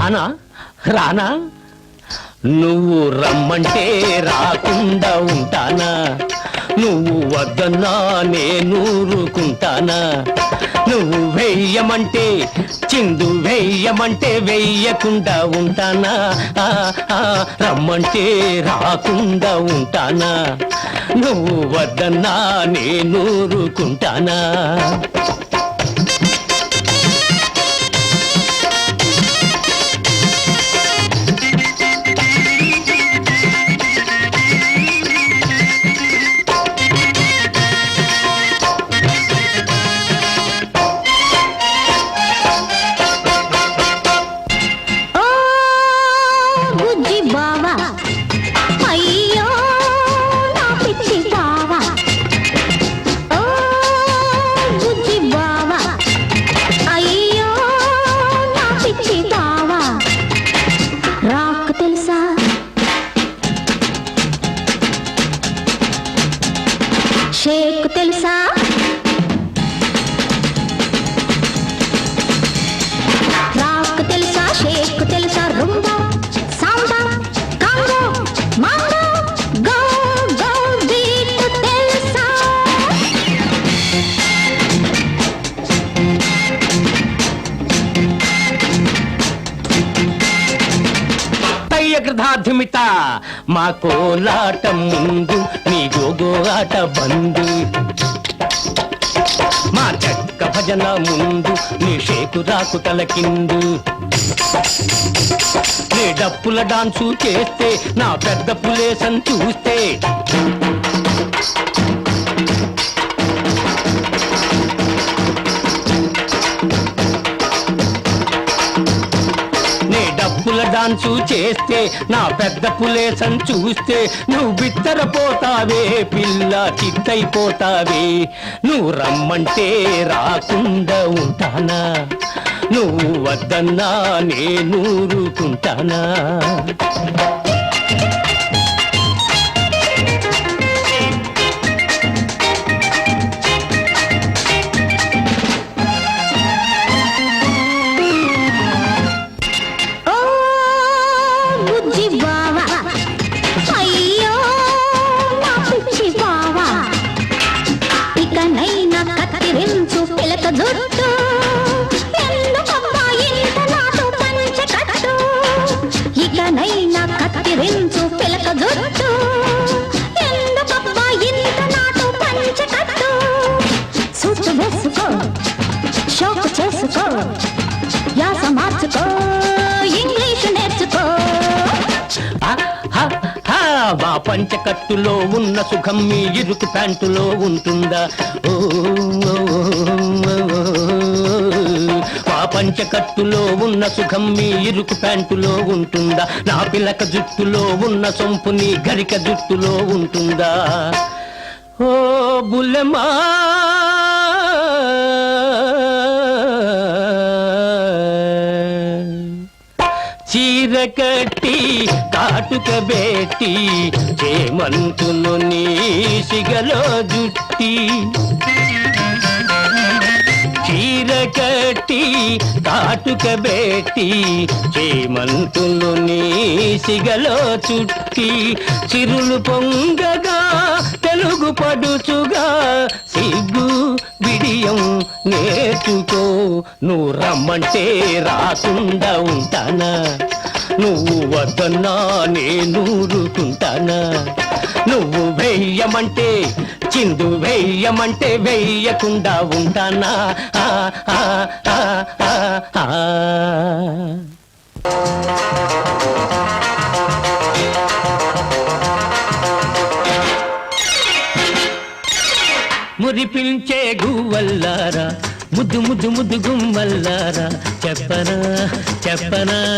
రానా? రానా? నువ్వు రమ్మంటే రాకుండా ఉంటానా? నువ్వు వద్దన్నా నేను ఊరుకుంటానా? నువ్వు వెయ్యమంటే చిందు వెయ్యమంటే వెయ్యకుండా ఉంటానా? రమ్మంటే రాకుండా ఉంటానా? నువ్వు వద్దన్నా నేను షేక్ తెలుసా? కృతార్థమిత మా కోలాట ముందు నీ జోగోలాట బందు. మా చక్క భజన ముందు నీ షేకు రాకు తలకిందు నీ డప్పుల డాన్సు చేస్తే నా పెద్ద పులేసం చూస్తే. డాన్సు చేస్తే నా పెద్ద పులేసం చూస్తే నువ్వు బిత్తరపోతావే పిల్ల చిత్తైపోతావే. నువ్వు రమ్మంటే రాకుండా ఉంటానా? నువ్వు వద్దన్నా నేను ఊరుకుంటానా? ఇకనైనా కత్తిరించు పిలక జుట్టు. ఇంత నాటు సూచు వేసుకో షోకు చేసుకో యాస మార్చుకో ఇంగ్లీష్ నేర్చుకో. మా పంచకట్టులో ఉన్న సుఖం మీ ఇరుకు ప్యాంటులో ఉంటుందా? ఓ, పంచకట్టులో ఉన్న సుఖం మీ ఇరుకు ప్యాంటులో ఉంటుందా? నా పిల్లక జుట్టులో ఉన్న సొంపు నీ గరిక జుట్టులో ఉంటుందా? ఓ బుల్లెమా! చీర కట్టి కాటుక బేటి చేమంతును నీ సిగలో జుట్టి. పెట్టి కాటుక బెట్టి చేమంతులు నీ సిగలో చుట్టి చిరులు పొంగగా తెలుగు పడుచుగా సిగ్గు బిడియం నేర్చుకో నువ్వు రమ్మంటే రాకుండా ఉంటానా? నువ్వు వద్దన్నా నేను ఊరుకుంటానా? నువ్వు వెయ్యమంటే చిందు వెయ్యమంటే వెయ్యకుండా ఉంటానా? మురిపించే గువ్వల్లారా ముద్దు ముద్దు ముద్దు గుమ్మల్లారా చెప్పనా చెప్పనా?